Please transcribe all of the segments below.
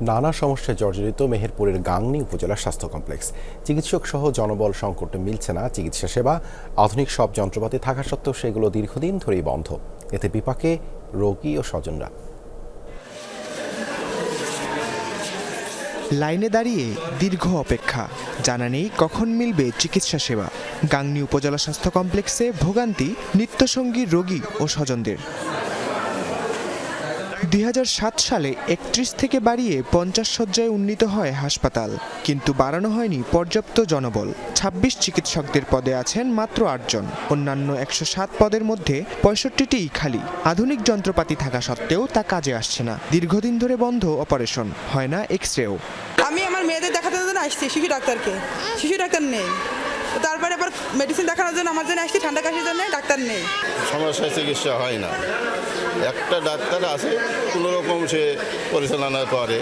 নানা সমস্যায় জর্জরিত মেহেরপুরের গাংনী উপজেলা স্বাস্থ্য কমপ্লেক্স। চিকিৎসক সহ জনবল সংকটে মিলছে না চিকিৎসা সেবা। আধুনিক সব যন্ত্রপাতি থাকা সত্ত্বেও সেগুলো দীর্ঘদিন ধরেই বন্ধ। এতে বিপাকে রোগী ও স্বজনরা। লাইনে দাঁড়িয়ে দীর্ঘ অপেক্ষা। জানা নেই কখন মিলবে চিকিৎসা সেবা। গাংনী উপজেলা স্বাস্থ্য কমপ্লেক্সে ভোগান্তি, নিত্যসঙ্গী রোগী ও স্বজনদের। দু হাজার সাত সালে একত্রিশ থেকে বাড়িয়ে পঞ্চাশ শয্যায় উন্নীত হয় হাসপাতাল কিন্তু বাড়ানো হয়নি পর্যাপ্ত জনবল। ২৬ চিকিৎসকদের পদে আছেন মাত্র আটজন অন্যান্য একশো সাত পদের মধ্যে পঁয়ষট্টিটিই খালি। আধুনিক যন্ত্রপাতি থাকা সত্ত্বেও তা কাজে আসছে না। দীর্ঘদিন ধরে বন্ধ অপারেশন হয় না এক্স রেও আমি আমার মেয়েদের দেখাতে জন্য আসছি শিশু ডাক্তারকে। শিশু ডাক্তার নেই। তারপরে আবার মেডিসিন দেখানোর জন্য আমার জন্য আসছি ঠান্ডা কাশির জন্য ডাক্তার নেই। সমস্যায় চিকিৎসা হয় না। একটা ডাক্তার আছে কোনো রকম সে পরিচালনা করে।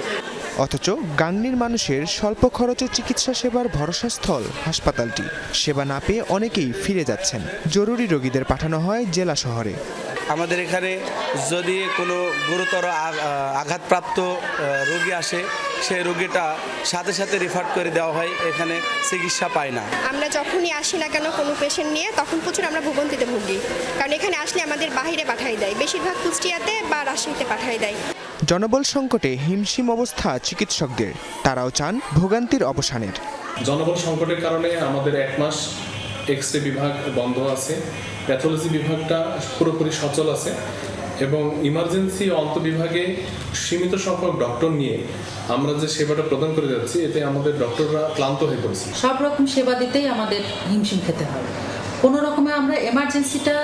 অথচ গাংনির মানুষের স্বল্প খরচে চিকিৎসা সেবার ভরসাস্থল হাসপাতালটি। সেবা না পেয়ে অনেকেই ফিরে যাচ্ছেন। জরুরি রোগীদের পাঠানো হয় জেলা শহরে। আমাদের এখানে যদি কোনো গুরুতর আঘাতপ্রাপ্ত রোগী আসে সেই রোগীটা সাথে সাথে রিফার করে দেওয়া হয় এখানে চিকিৎসা পায় না। আমরা যখনই আসি না কেন কোনো পেশেন্ট নিয়ে তখন প্রচুর আমরা ভোগান্তিতে ভুগি। কারণ এখানে আসলে আমাদের বাইরে পাঠাই দেয়। বেশিরভাগ কুষ্টিয়াতে বা রাজশাহীতে পাঠাই দেয়। জনবল সংকটে হিমশিম অবস্থা চিকিৎসকদের। তারাও চান ভোগান্তির অবসানের। জনবল সংকটের কারণে আমাদের এক মাস এক্স রে বিভাগ বন্ধ আছে। প্যাথোলজি বিভাগটা পুরোপুরি সচল আছে এবং ইমার্জেন্সি অন্ত বিভাগে সীমিত সংখ্যক ডক্টর নিয়ে আমরা যে সেবাটা প্রদান করে যাচ্ছি এতে আমাদের ডক্টররা ক্লান্ত হয়ে পড়েছে। সব রকম সেবা দিতেই আমাদের হিমশিম খেতে হয় কোনো রকমে আমরা এমার্জেন্সিটা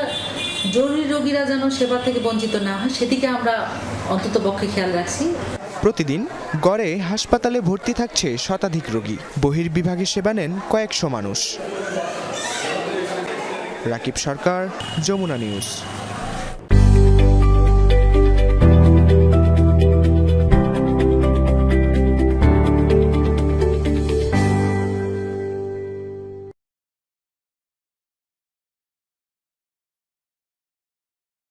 জরুরি রোগীরা যেন সেবা থেকে বঞ্চিত না হয়, সেদিকে আমরা অন্তত পক্ষে খেয়াল রাখছি। প্রতিদিন গড়ে হাসপাতালে ভর্তি থাকছে শতাধিক রোগী। বহির্বিভাগে সেবা নেন কয়েকশো মানুষ। রাকিব সরকার, যমুনা নিউজ।